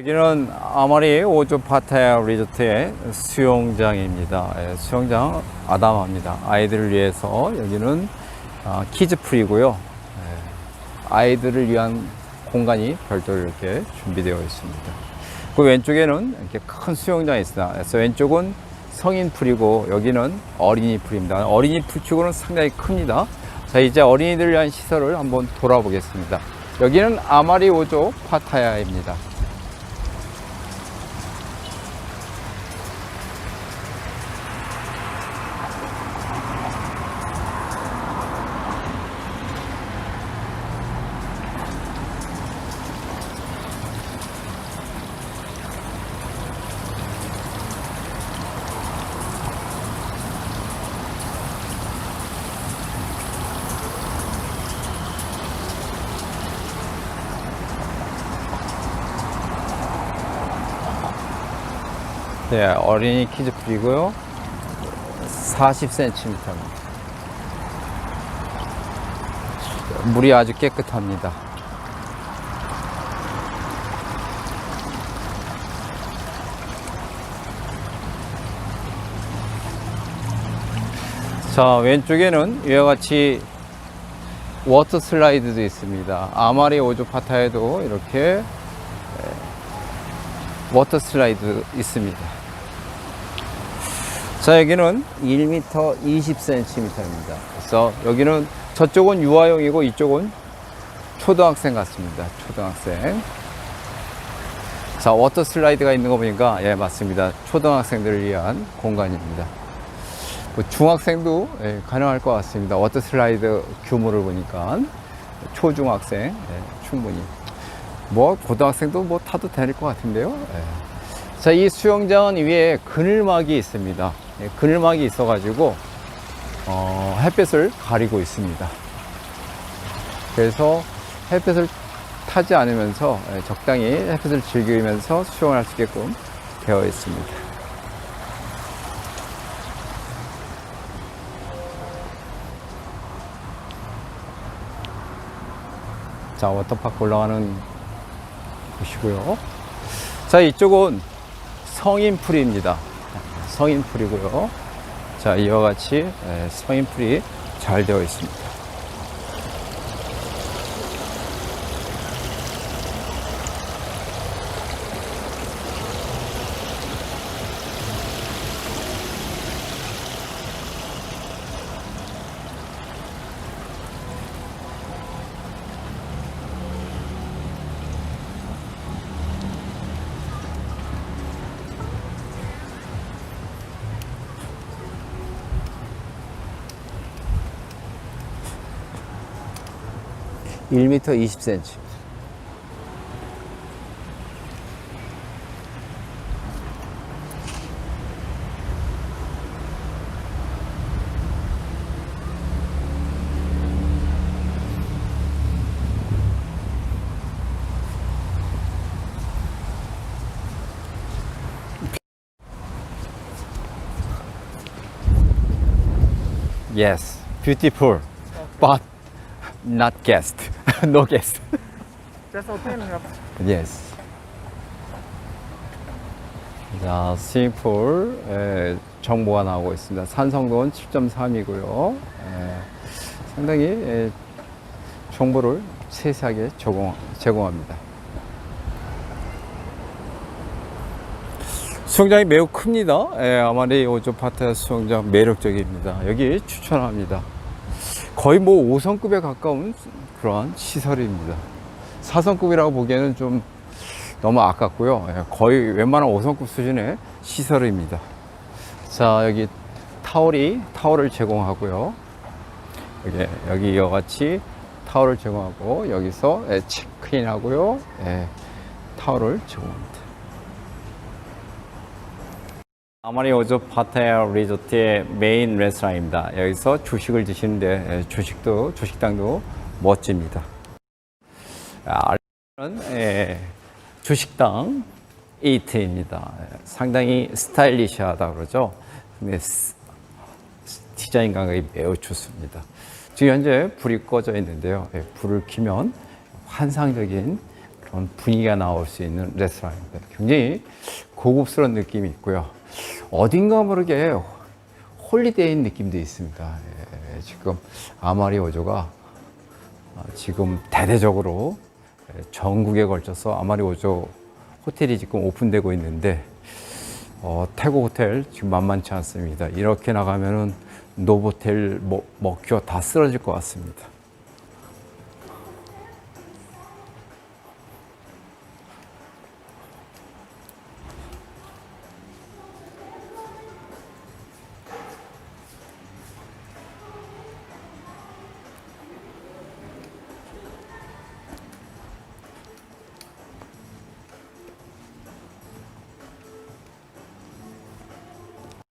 여기는 아마리 오조 파타야 리조트의 수영장입니다. 예, 수영장 아담합니다. 아이들을 위해서 여기는 아, 키즈 프리고요. 예, 아이들을 위한 공간이 별도로 이렇게 준비되어 있습니다. 그 왼쪽에는 이렇게 큰 수영장이 있습니다. 그래서 왼쪽은 성인 풀이고 여기는 어린이 풀입니다. 어린이 풀치고는 상당히 큽니다. 자, 이제 어린이들을 위한 시설을 한번 돌아보겠습니다. 여기는 아마리 오조 파타야입니다. 네, 어린이 키즈 풀이고요. 40cm입니다. 물이 아주 깨끗합니다. 자, 왼쪽에는 이와 같이 워터 슬라이드도 있습니다. 아마리 오조 파타에도 이렇게 워터 슬라이드 있습니다. 자, 여기는 1m 20cm입니다. 그래서 여기는 저쪽은 유아용이고 이쪽은 초등학생 같습니다. 초등학생. 자, 워터 슬라이드가 있는 거 보니까 예, 맞습니다. 초등학생들을 위한 공간입니다. 뭐 중학생도 예, 가능할 것 같습니다. 워터 슬라이드 규모를 보니까 초중학생 예, 충분히 뭐 고등학생도 뭐 타도 될 것 같은데요. 예. 자, 이 수영장은 위에 그늘막이 있습니다. 예, 그늘막이 있어가지고 어, 햇볕을 가리고 있습니다. 그래서 햇볕을 타지 않으면서 예, 적당히 햇볕을 즐기면서 수영을 할 수 있게끔 되어 있습니다. 자, 워터파크 올라가는 보시고요. 자, 이쪽은 성인풀이입니다. 성인풀이고요. 자, 이와 같이 예, 성인풀이 잘 되어 있습니다. 일 m 20cm. Yes, beautiful, but not guest. no guest. Just open up. Yes. 자, 스윙풀 에, 예, 정보가 나오고 있습니다. 산성도는 7.3이고요. 에, 예, 상당히 에, 정보를 세세하게 제공, 제공합니다. 수영장이 매우 큽니다. 예, 아마리 오조파타 수영장 매력적입니다. 여기 추천합니다. 거의 뭐 5성급에 가까운 그러한 시설입니다. 4성급이라고 보기에는 좀 너무 아깝고요. 예, 거의 웬만한 5성급 수준의 시설입니다. 자, 여기 타월이, 타월을 제공하고요. 여기, 여기 이와 같이 타월을 제공하고, 여기서 예, 체크인 하고요. 예, 타월을 제공합니다. 아마리 오조 파타야 리조트의 메인 레스토랑입니다. 여기서 주식을 드시는데 예, 주식도 주식당도 멋집니다. 아, 아래는 예, 주식당 이트입니다. 예, 상당히 스타일리시하다 그러죠. 근데 스- 디자인 감각이 매우 좋습니다. 지금 현재 불이 꺼져 있는데요. 예, 불을 켜면 환상적인 그런 분위기가 나올 수 있는 레스토랑입니다. 굉장히 고급스러운 느낌이 있고요. 어딘가 모르게 홀리데이인 느낌도 있습니다. 예, 지금 아마리 오조가 아, 지금 대대적으로 예, 전국에 걸쳐서 아마리 오조 호텔이 지금 오픈되고 있는데 어, 태국 호텔 지금 만만치 않습니다. 이렇게 나가면은 노보텔, 뭐, 먹혀 다 쓰러질 것 같습니다.